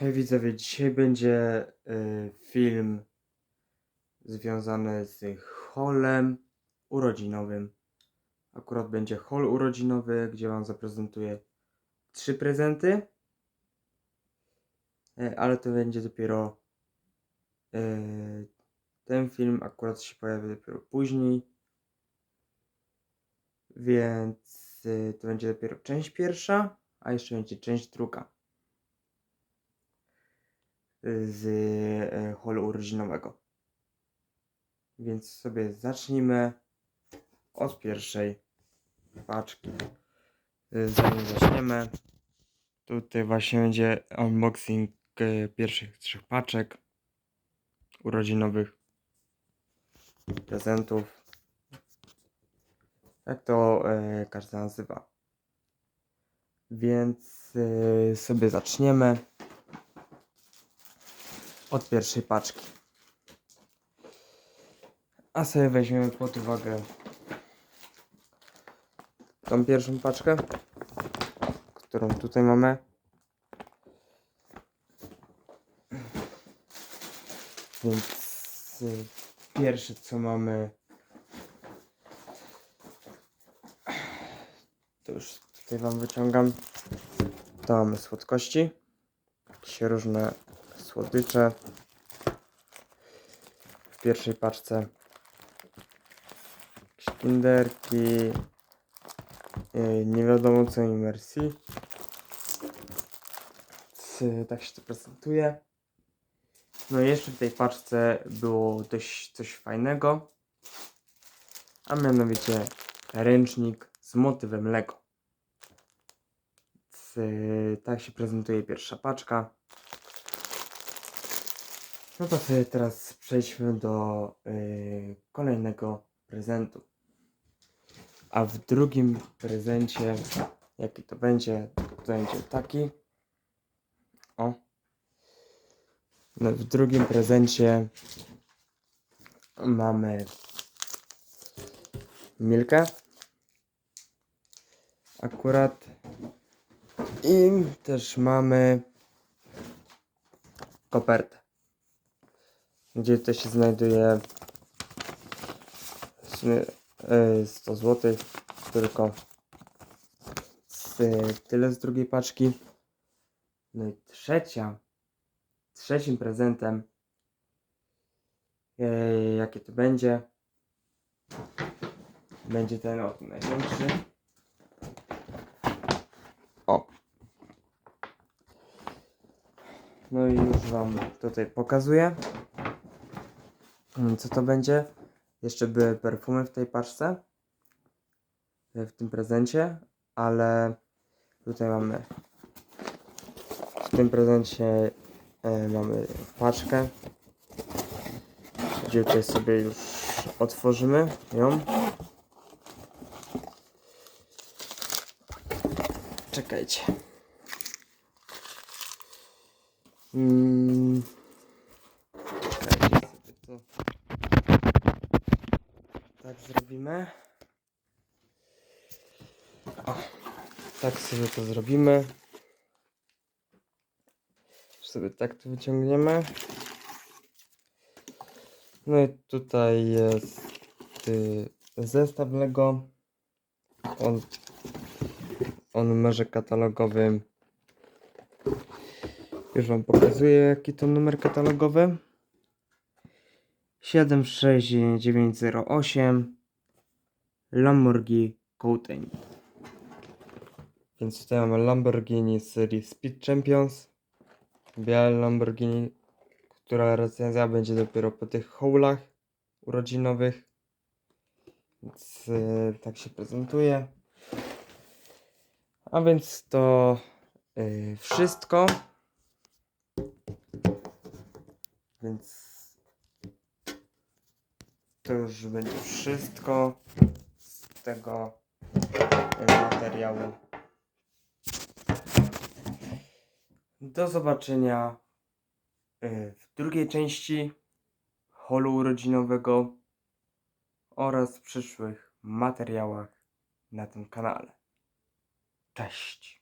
Hej widzowie, dzisiaj będzie y, film związany z holem urodzinowym. Akurat będzie hol urodzinowy, gdzie Wam zaprezentuję trzy prezenty. E, ale to będzie dopiero y, ten film akurat się pojawi dopiero później. Więc y, to będzie dopiero część pierwsza, a jeszcze będzie część druga z e, holu urodzinowego. Więc sobie zacznijmy od pierwszej paczki. E, Zanim zaczniemy, tutaj właśnie będzie unboxing e, pierwszych trzech paczek urodzinowych prezentów. Jak to każdy nazywa. Więc sobie zaczniemy od pierwszej paczki. A sobie weźmiemy pod uwagę tą pierwszą paczkę, którą tutaj mamy. Więc y, pierwsze co mamy to już tutaj wam wyciągam. To mamy słodkości. Jakieś różne słodycze. W pierwszej paczce kinderki. yy, Nie wiadomo co imersji. Tak się to prezentuje. No i jeszcze w tej paczce było dość coś fajnego. A mianowicie ręcznik z motywem Lego. Yy, Tak się prezentuje pierwsza paczka. No to sobie teraz przejdźmy do y, kolejnego prezentu. A w drugim prezencie, jaki to będzie, to będzie taki. O. No, w drugim prezencie mamy Milkę. Akurat. I też mamy kopertę gdzie to się znajduje? W sumie, e, 100 zł tylko z, tyle z drugiej paczki. No i trzecia trzecim prezentem e, jakie to będzie? Będzie ten oto największy. O. No i już wam tutaj pokazuję Co to będzie? Jeszcze były perfumy w tej paczce. e, W tym prezencie, ale tutaj mamy. W tym prezencie e, mamy paczkę. Gdzie sobie już otworzymy ją. Czekajcie. Mm. Czekajcie sobie to. Tak zrobimy. O, tak sobie to zrobimy. Sobie tak to wyciągniemy. No i tutaj jest y, zestaw Lego. On, w numerze katalogowym. Już Wam pokazuję jaki to numer katalogowy. 76908 Lamborghini Coutain. Więc tutaj mamy Lamborghini serii Speed Champions. Białe Lamborghini, która recenzja będzie dopiero po tych hołach urodzinowych. Więc e, tak się prezentuje. A więc to e, wszystko. Więc to już będzie wszystko tego e, materiału. Do zobaczenia e, w drugiej części holu urodzinowego oraz w przyszłych materiałach na tym kanale. Cześć!